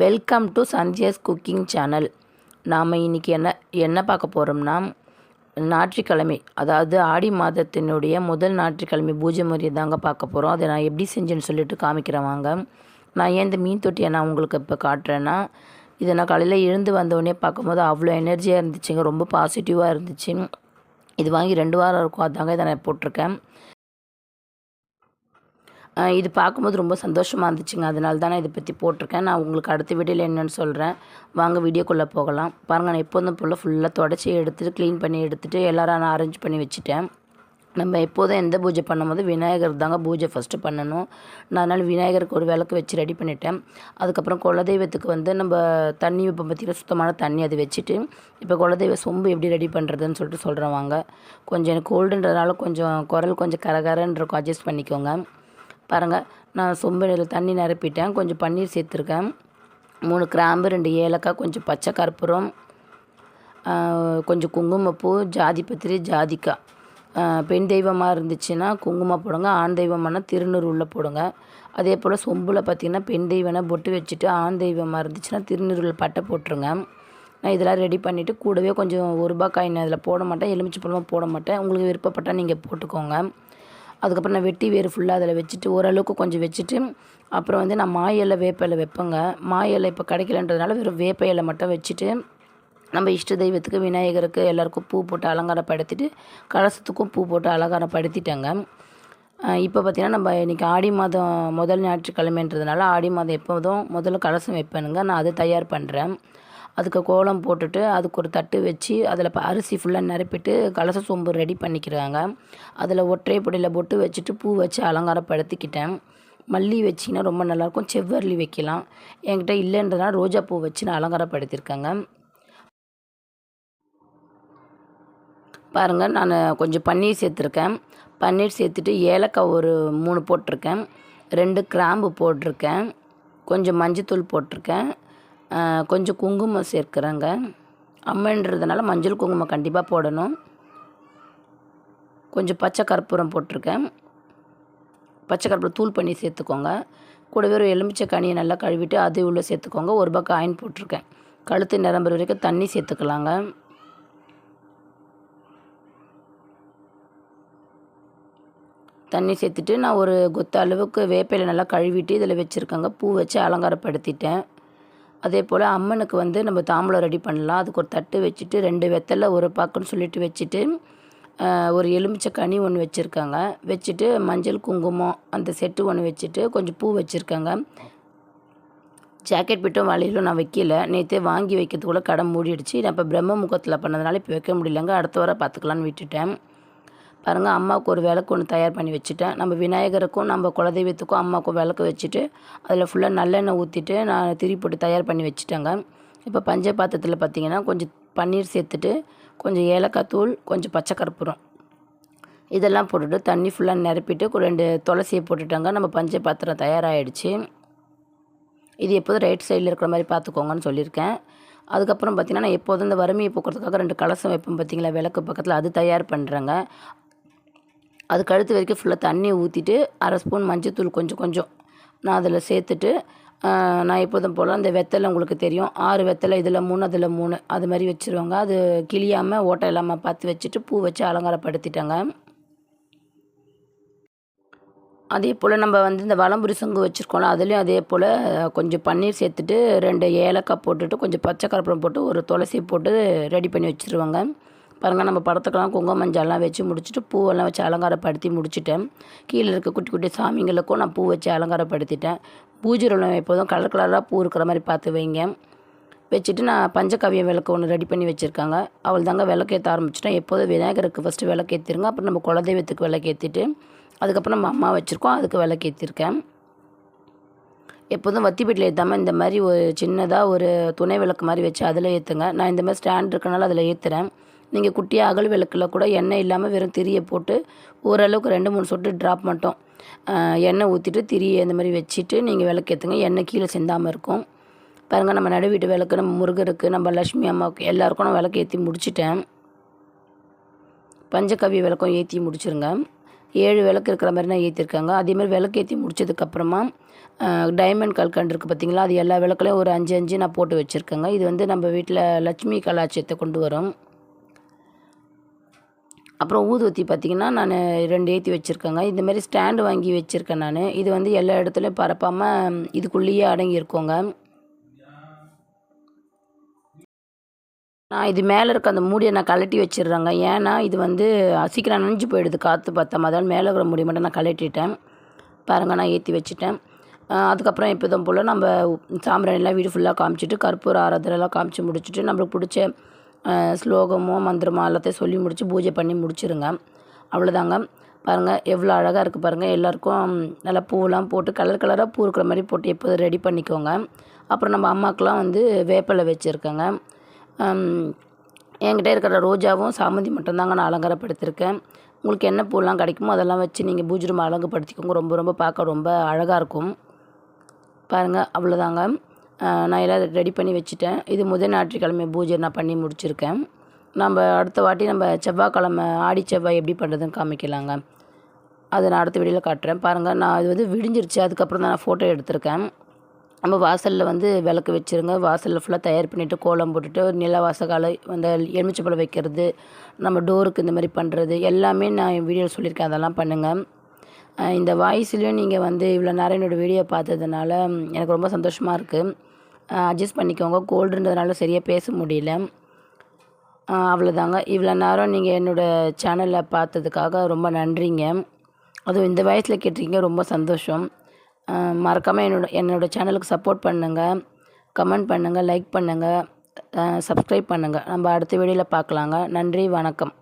Welcome to Sanjay's cooking channel. நாம் இன்றைக்கி என்ன என்ன பார்க்க போகிறோம்னா ஞாயிற்றுக்கிழமை அதாவது ஆடி மாதத்தினுடைய முதல் ஞாயிற்றுக்கிழமை பூஜை முறையை தாங்க பார்க்க போகிறோம் அதை நான் எப்படி செஞ்சேன்னு சொல்லிட்டு காமிக்கிறேன் வாங்க. நான் ஏன் இந்த மீன் தொட்டியை நான் உங்களுக்கு இப்போ காட்டுறேன்னா இதை நான் காலையில் எழுந்து வந்தோடனே பார்க்கும்போது அவ்வளோ எனர்ஜியாக இருந்துச்சுங்க. ரொம்ப பாசிட்டிவாக இருந்துச்சு. இது வாங்கி ரெண்டு வாரம் இருக்கும். அதாங்க இதை நான் போட்டிருக்கேன். இது பார்க்கும்போது ரொம்ப சந்தோஷமாக இருந்துச்சுங்க. அதனால தான் நான் இதை பற்றி போட்டிருக்கேன். நான் உங்களுக்கு அடுத்த வீடியோவில் என்னென்னு சொல்கிறேன் வாங்க வீடியோக்குள்ளே போகலாம். பாருங்கள் நான் எப்போதும் போல் ஃபுல்லாக தொடச்சி எடுத்துகிட்டு க்ளீன் பண்ணி எடுத்துகிட்டு எல்லாரும் நான் அரேஞ்ச் பண்ணி வச்சுட்டேன். நம்ம எப்போதும் எந்த பூஜை பண்ணும்போது விநாயகர் தாங்க பூஜை ஃபஸ்ட்டு பண்ணணும். நான் அதனால் விநாயகருக்கு ஒரு விளக்கு வச்சு ரெடி பண்ணிட்டேன். அதுக்கப்புறம் குலதெய்வத்துக்கு வந்து நம்ம தண்ணி இப்போ பார்த்திங்கன்னா சுத்தமான தண்ணி அது வச்சுட்டு இப்போ குலதெய்வ சொம்பு எப்படி ரெடி பண்ணுறதுன்னு சொல்லிட்டு சொல்கிறேன் வாங்க. கொஞ்சம் எனக்கு கோல்டுன்றதுனால கொஞ்சம் குரல் கொஞ்சம் கரகரன்னு இருக்கும். அட்ஜஸ்ட் பண்ணிக்கோங்க. பாருங்கள் நான் சொம்பில் தண்ணி நிரப்பிட்டேன். கொஞ்சம் பன்னீர் சேர்த்துருக்கேன். மூணு கிராம்பு ரெண்டு ஏலக்காய் கொஞ்சம் பச்சை கற்பூரம் கொஞ்சம் குங்குமப்பூ ஜாதிபத்திரி ஜாதிக்காய். பெண் தெய்வமாக இருந்துச்சுன்னா குங்குமம் போடுங்க. ஆண் தெய்வமானா திருநூறு உள்ள போடுங்க. அதே போல் சொம்பில் பார்த்திங்கன்னா பெண் தெய்வம்னா பொட்டு வச்சுட்டு ஆண் தெய்வமாக இருந்துச்சுன்னா திருநூறுல பட்டை போட்டுருங்க. நான் இதெல்லாம் ரெடி பண்ணிவிட்டு கூடவே கொஞ்சம் ஒரு ரூபாய் காயின் அதில் போட மாட்டேன். எலுமிச்சை பழமாக போட மாட்டேன். உங்களுக்கு விருப்பப்பட்டால் நீங்கள் போட்டுக்கோங்க. அதுக்கப்புறம் நான் வெட்டி வேறு ஃபுல்லாக அதில் வச்சுட்டு ஓரளவுக்கு கொஞ்சம் வச்சுட்டு அப்புறம் வந்து நான் மா இலை வேப்ப இலை வைப்பேங்க. மா இலை இப்போ கிடைக்கலன்றதுனால வெறும் வேப்ப இலை மட்டும் வச்சுட்டு நம்ம இஷ்ட தெய்வத்துக்கு விநாயகருக்கு எல்லாருக்கும் பூ போட்டு அலங்காரம் படுத்திட்டு கலசத்துக்கும் பூ போட்டு அலங்காரப்படுத்திட்டேங்க. இப்போ பார்த்திங்கன்னா நம்ம இன்றைக்கி ஆடி மாதம் முதல் ஞாயிற்றுக்கிழமைன்றதுனால ஆடி மாதம் எப்போதும் முதல்ல கலசம் வைப்பேனுங்க. நான் அதை தயார் பண்ணுறேன் அதுக்கு கோலம் போட்டுட்டு அதுக்கு ஒரு தட்டு வச்சு அதில் இப்போ அரிசி ஃபுல்லாக நிரப்பிட்டு கலச சொம்பு ரெடி பண்ணிக்கிறாங்க. அதில் ஒற்றை பொடியில் பொட்டு வச்சுட்டு பூ வச்சு அலங்காரப்படுத்திக்கிட்டேன். மல்லி வச்சிங்கன்னா ரொம்ப நல்லாயிருக்கும். செவ்வரளி வைக்கலாம். என்கிட்ட இல்லைன்றதுனால ரோஜா பூ வச்சு நான் அலங்காரப்படுத்தியிருக்கேங்க. பாருங்கள் நான் கொஞ்சம் பன்னீர் சேர்த்துருக்கேன். பன்னீர் சேர்த்துட்டு ஏலக்காய் ஒரு மூணு போட்டிருக்கேன். ரெண்டு கிராம்பு போட்டிருக்கேன். கொஞ்சம் மஞ்சத்தூள் போட்டிருக்கேன். கொஞ்சம் குங்குமம் சேர்க்குறேங்க. அம்மன்றதுனால மஞ்சள் குங்குமம் கண்டிப்பாக போடணும். கொஞ்சம் பச்சை கற்பூரம் போட்டிருக்கேன். பச்சை கற்பூரம் தூள் பண்ணி சேர்த்துக்கோங்க. கூடவே ஒரு எலுமிச்சை கனியை நல்லா கழுவிட்டு அது உள்ளே சேர்த்துக்கோங்க. ஒரு பக்கம் ஆயின் போட்டிருக்கேன். கழுத்து நிரம்புற வரைக்கும் தண்ணி சேர்த்துக்கலாங்க. தண்ணி சேர்த்துட்டு நான் ஒரு கொத்த அளவுக்கு வேப்பையில் நல்லா கழுவிட்டு இதில் வச்சுருக்கேங்க. பூ வச்சு அலங்காரப்படுத்திட்டேன். அதே போல் அம்மனுக்கு வந்து நம்ம தாம்பூலம் ரெடி பண்ணலாம். அதுக்கு ஒரு தட்டு வச்சுட்டு ரெண்டு வெத்தலை ஒரு பாக்குன்னு சொல்லிட்டு வச்சுட்டு ஒரு எலுமிச்சை கனி ஒன்று வச்சுருக்காங்க. வச்சுட்டு மஞ்சள் குங்குமம் அந்த செட்டு ஒன்று வச்சுட்டு கொஞ்சம் பூ வச்சுருக்காங்க. ஜாக்கெட் பிட்டும் வலையிலும் நான் வைக்கல. நேற்றே வாங்கி வைக்கிறதுக்குள்ளே கடை மூடிடுச்சு. நான் இப்போ பிரம்ம முகத்தில் பண்ணதுனால இப்போ வைக்க முடியலங்க. அடுத்த வாரம் பார்த்துக்கலான்னு விட்டுட்டேன். பாருங்கள் அம்மாவுக்கு ஒரு விளக்கு ஒன்று தயார் பண்ணி வச்சுட்டேன். நம்ம விநாயகருக்கும் நம்ம குலதெய்வத்துக்கும் அம்மாவுக்கும் விளக்கு வச்சுட்டு அதில் ஃபுல்லாக நல்லெண்ணெய் ஊற்றிட்டு நான் திரி போட்டு தயார் பண்ணி வச்சுட்டேங்க. இப்போ பஞ்ச பாத்திரத்தில் பார்த்தீங்கன்னா கொஞ்சம் பன்னீர் சேர்த்துட்டு கொஞ்சம் ஏலக்காய் தூள் கொஞ்சம் பச்சை கற்பூரம். இதெல்லாம் போட்டுட்டு தண்ணி ஃபுல்லாக நிரப்பிட்டு ரெண்டு துளசியை போட்டுட்டாங்க. நம்ம பஞ்ச பாத்திரம் தயாராகிடுச்சு இது எப்போதும் ரைட் சைடில் இருக்கிற மாதிரி பார்த்துக்கோங்கன்னு சொல்லியிருக்கேன். அதுக்கப்புறம் பார்த்திங்கன்னா நான் எப்போதும் இந்த வறுமையை போக்குறதுக்காக ரெண்டு கலசம் வைப்போம் பார்த்தீங்களா விளக்கு பக்கத்தில். அது தயார் பண்ணுறேங்க அது கழுத்து வரைக்கும் ஃபுல்லாக தண்ணி ஊற்றிட்டு அரை ஸ்பூன் மஞ்சத்தூள் கொஞ்சம் கொஞ்சம். நான் அதில் சேர்த்துட்டு நான் எப்போதும் போல் அந்த வெத்தலை உங்களுக்கு தெரியும். ஆறு வெத்தலை இதில் மூணு அதில் மூணு. அது மாதிரி வச்சுருவாங்க. அது கிளியாமல் ஓட்டை இல்லாமல் பார்த்து வச்சுட்டு பூ வச்சு அலங்காரப்படுத்திட்டாங்க. அதே போல் நம்ம வந்து இந்த வளம்புரி சங்கு வச்சுருக்கோம்ல அதுலேயும் அதே போல் கொஞ்சம் பன்னீர் சேர்த்துட்டு ரெண்டு ஏலக்காய் போட்டுட்டு கொஞ்சம் பச்சை கருப்பரம் போட்டு ஒரு துளசி போட்டு ரெடி பண்ணி வச்சுருவாங்க. பாருங்கள் நம்ம படத்துக்கெல்லாம் குங்கும மஞ்சள்லாம் வச்சு முடிச்சுட்டு பூவெல்லாம் வச்சு அலங்காரப்படுத்தி முடிச்சிட்டேன். கீழே இருக்க குட்டி குட்டி சாமிங்களுக்கும் நான் பூ வச்சு அலங்காரப்படுத்திட்டேன். பூஜை ரூமில் எப்போதும் கலர் கலராக பூ இருக்கிற மாதிரி பார்த்து வைங்க. வச்சுட்டு நான் பஞ்சகவிய விளக்கு ஒன்று ரெடி பண்ணி வச்சுருக்காங்க. அவள் தாங்க விளக்கேற்ற ஆரம்பிச்சிட்டேன் எப்போதும் விநாயகருக்கு ஃபஸ்ட்டு விளக்கேற்றிருங்க அப்புறம் நம்ம குலதெய்வத்துக்கு விளக்கேற்றிட்டு அதுக்கப்புறம் நம்ம அம்மா வச்சுருக்கோம். அதுக்கு விளக்கேற்றிருக்கேன் எப்போதும் வத்தி வீட்டில் ஏற்றாமல் இந்த மாதிரி ஒரு சின்னதாக ஒரு துணை விளக்கு மாதிரி வச்சு அதில் ஏற்றுங்க நான் இந்த மாதிரி ஸ்டாண்ட் இருக்கனால அதில் ஏற்றுறேன் நீங்கள் குட்டியாக அகல் விளக்கில் கூட எண்ணெய் இல்லாமல் வெறும் திரியை போட்டு ஓரளவுக்கு ரெண்டு மூணு சொட்டு ட்ராப் மட்டும் எண்ணெய் ஊற்றிட்டு திரியை இந்த மாதிரி வச்சுட்டு நீங்கள் விளக்கேற்றுங்க எண்ணெய் கீழே சிந்தாமல் இருக்கும். பாருங்கள் நம்ம நடு வீட்டு விளக்கு நம்ம முருகருக்கு நம்ம லக்ஷ்மி அம்மாவுக்கு எல்லாருக்கும் நான் விளக்கு ஏற்றி முடிச்சிட்டேன். பஞ்சகவ்ய விளக்கம் ஏற்றி முடிச்சிருங்க. ஏழு விளக்கு இருக்கிற மாதிரி நான் ஏற்றிருக்காங்க அதேமாதிரி விளக்கு ஏற்றி முடிச்சதுக்கப்புறமா டைமண்ட் கல்கண்டு இருக்குது பார்த்தீங்களா அது எல்லா விளக்குலையும் ஒரு அஞ்சு அஞ்சு நான் போட்டு வச்சுருக்கேங்க. இது வந்து நம்ம வீட்டில் லட்சுமி கலாச்சாரத்தை கொண்டு வரும். அப்புறம் ஊதுவத்தி பார்த்திங்கன்னா நான் ரெண்டு ஏற்றி வச்சுருக்கேங்க. இந்தமாரி ஸ்டாண்டு வாங்கி வச்சுருக்கேன் நான். இது வந்து எல்லா இடத்துலையும் பரப்பாமல் இதுக்குள்ளேயே அடங்கியிருக்கோங்க. நான் இது மேலே இருக்க அந்த மூடியை நான் கழட்டி வச்சிடுறேங்க. ஏன்னா இது வந்து சீக்கிரம் நனைஞ்சு போயிடுது காற்று பார்த்தா. அதால் மேலே இருக்கிற மூடி மட்டும் நான் கலட்டிட்டேன் பாருங்கள் நான் ஏற்றி வச்சுட்டேன். அதுக்கப்புறம் எப்போதும் போல் நம்ம சாம்பிராணிலாம் வீடு ஃபுல்லாக காமிச்சிட்டு கற்பூர ஆராதனைலாம் காமிச்சு முடிச்சுட்டு நம்மளுக்கு பிடிச்ச ஸ்லோகமோ மந்திரமோ எல்லாத்தையும் சொல்லி முடித்து பூஜை பண்ணி முடிச்சிருங்க. அவ்வளோதாங்க பாருங்கள் எவ்வளோ அழகாக இருக்குது பாருங்கள் எல்லாருக்கும் நல்லா பூவெலாம் போட்டு கலர் கலராக பூ இருக்கிற மாதிரி போட்டு எப்போதும் ரெடி பண்ணிக்கோங்க. அப்புறம் நம்ம அம்மாக்கெலாம் வந்து வேப்பிலை வச்சுருக்கேங்க. என்கிட்ட இருக்கிற ரோஜாவும் சாமந்தி மட்டும்தாங்க நான் அலங்காரப்படுத்தியிருக்கேன் உங்களுக்கு என்ன பூலாம் கிடைக்குமோ அதெல்லாம் வச்சு நீங்கள் பூஜை ரூம் அழகுப்படுத்திக்கோங்க ரொம்ப ரொம்ப பார்க்க ரொம்ப அழகாக இருக்கும். பாருங்கள் அவ்வளோதாங்க நான் எல்லாம் ரெடி பண்ணி வச்சுட்டேன். இது முதல் ஞாயிற்றுக்கிழமை பூஜை நான் பண்ணி முடிச்சிருக்கேன். நம்ம அடுத்த வாட்டி நம்ம செவ்வாய்க்கிழமை ஆடி செவ்வாய் எப்படி பண்ணுறதுன்னு காமிக்கலாங்க. அதை நான் அடுத்த வீடியோவில் காட்டுறேன். பாருங்கள் நான் இது வந்து விடிஞ்சிருச்சு. அதுக்கப்புறம் தான் நான் ஃபோட்டோ எடுத்திருக்கேன். நம்ம வாசலில் வந்து விளக்கு வச்சுருங்க. வாசலில் ஃபுல்லாக தயார் பண்ணிவிட்டு கோலம் போட்டுட்டு நில வாசகால அந்த எலுமிச்சப்பழம் வைக்கிறது நம்ம டோருக்கு இந்த மாதிரி பண்ணுறது எல்லாமே நான் என் வீடியோவில் சொல்லியிருக்கேன். அதெல்லாம் பண்ணுங்கள் இந்த வாய்ஸ்லேயும் நீங்கள் வந்து இவ்வளோ நேரம் என்னோடய வீடியோ பார்த்ததுனால எனக்கு ரொம்ப சந்தோஷமாக இருக்குது அட்ஜஸ்ட் பண்ணிக்கோங்க. கோல்டுன்றதுனால சரியாக பேச முடியல. அவ்வளோதாங்க இவ்வளோ நேரம் நீங்கள் என்னோடய சேனலை பார்த்ததுக்காக ரொம்ப நன்றிங்க. அதுவும் இந்த வயசில் கேட்டிருக்கீங்க ரொம்ப சந்தோஷம். மறக்காமல் என்னோட என்னோடய சேனலுக்கு சப்போர்ட் பண்ணுங்கள் கமெண்ட் பண்ணுங்கள் லைக் பண்ணுங்கள் சப்ஸ்கிரைப் பண்ணுங்கள் நம்ம அடுத்த வீடியோவில் பார்க்கலாங்க. நன்றி வணக்கம்.